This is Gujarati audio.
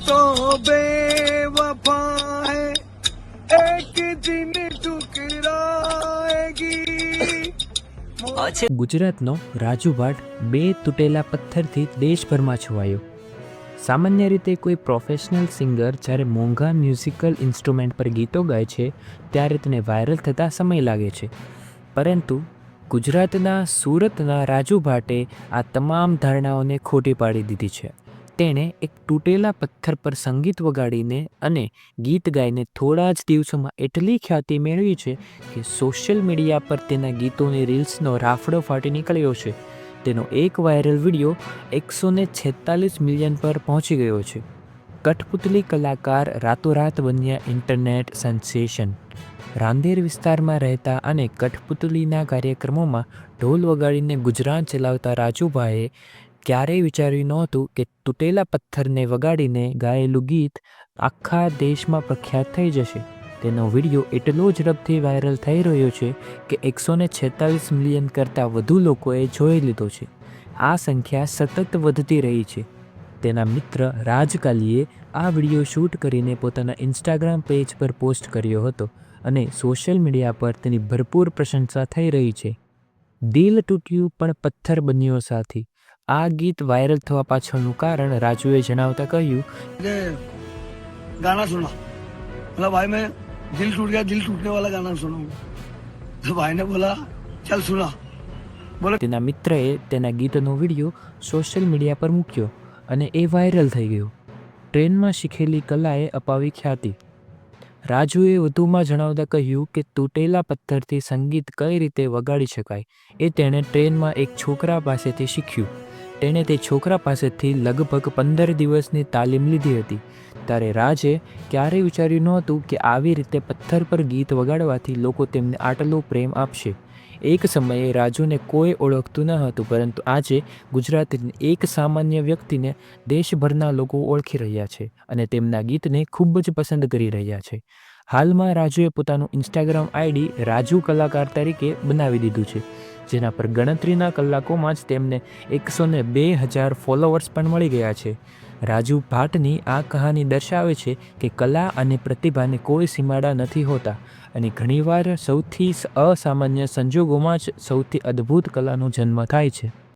तो बेवफा है एक दिन टुकराएगी ગુજરાતનો રાજુ ભાટ બે તૂટેલા પથ્થરથી દેશભરમાં છવાયો સામાન્ય રીતે કોઈ પ્રોફેશનલ સિંગર જ્યારે મોંઘા મ્યુઝિકલ ઇન્સ્ટ્રુમેન્ટ પર ગીતો ગાય છે ત્યારે તેને વાયરલ થતાં સમય લાગે છે પરંતુ ગુજરાતના સુરતના રાજુ ભાટે આ તમામ ધારણાઓને ખોટી પાડી દીધી છે તેણે એક તૂટેલા પથ્થર પર સંગીત વગાડીને અને ગીત ગાઈને થોડા જ દિવસોમાં એટલી ખ્યાતિ મેળવી છે કે સોશિયલ મીડિયા પર તેના ગીતોની રીલ્સનો રાફડો ફાટી નીકળ્યો છે. તેનો એક વાયરલ વીડિયો એકસો ને છેતાલીસ મિલિયન પર પહોંચી ગયો છે. કઠપુતલી કલાકાર રાતોરાત બન્યા ઇન્ટરનેટ સેન્સેશન. રાંદેર વિસ્તારમાં રહેતા અને કઠપુતલીના કાર્યક્રમોમાં ઢોલ વગાડીને ગુજરાન ચલાવતા રાજુભાઈએ ક્યારેય વિચાર્યું નહોતું કે તૂટેલા પથ્થરને વગાડીને ગાયેલું ગીત આખા દેશમાં પ્રખ્યાત થઈ જશે. તેનો વીડિયો એટલો ઝડપથી વાયરલ થઈ રહ્યો છે કે એકસો ને છેતાલીસ મિલિયન કરતાં વધુ લોકોએ જોઈ લીધો છે. આ સંખ્યા સતત વધતી રહી છે. તેના મિત્ર રાજકાલીએ આ વીડિયો શૂટ કરીને પોતાના ઇન્સ્ટાગ્રામ પેજ પર પોસ્ટ કર્યો હતો અને સોશિયલ મીડિયા પર તેની ભરપૂર પ્રશંસા થઈ રહી છે. દિલ તૂટ્યું પણ પથ્થર બન્યો સાથી. આ ગીત વાયરલ થવા પાછળનું કારણ રાજુએ જણાવતા કહ્યું કે ગાના સુના. બોલા ભાઈ મેં દિલ ટૂટ ગયા દિલ ટૂટને વાળા ગાના સુના. તો ભાઈને બોલા ચાલ સુના. બોલો તેના મિત્રએ તેના ગીતનો વીડિયો સોશિયલ મીડિયા પર મૂક્યો અને એ વાયરલ થઈ ગયો. ટ્રેનમાં શીખેલી કલાએ અપાવી ખ્યાતિ. રાજુએ વધુમાં જણાવતા કહ્યું કે તૂટેલા પથ્થરથી સંગીત કઈ રીતે વગાડી શકાય એ તેણે ટ્રેનમાં એક છોકરા પાસેથી શીખ્યું. તેણે તે છોકરા પાસેથી લગભગ પંદર દિવસની તાલીમ લીધી હતી. ત્યારે રાજે ક્યારેય વિચાર્યું નહોતું કે આવી રીતે પથ્થર પર ગીત વગાડવાથી લોકો તેમને આટલો પ્રેમ આપશે. એક સમયે રાજુને કોઈ ઓળખતું ન હતું, પરંતુ આજે ગુજરાતની એક સામાન્ય વ્યક્તિને દેશભરના લોકો ઓળખી રહ્યા છે અને તેમના ગીતને ખૂબ જ પસંદ કરી રહ્યા છે. હાલમાં રાજુએ પોતાનું ઇન્સ્ટાગ્રામ આઈડી રાજુ કલાકાર તરીકે બનાવી દીધું છે. જેના પર ગણતરીના કલાકોમાં જ તેમને એકસો ને બે હજાર ફોલોવર્સ પણ મળી ગયા છે. રાજુ ભાટની આ કહાની દર્શાવે છે કે કલા અને પ્રતિભાને કોઈ સીમાડા નથી હોતા અને ઘણીવાર સૌથી અસામાન્ય સંજોગોમાં જ સૌથી અદ્ભુત કલાનો જન્મ થાય છે.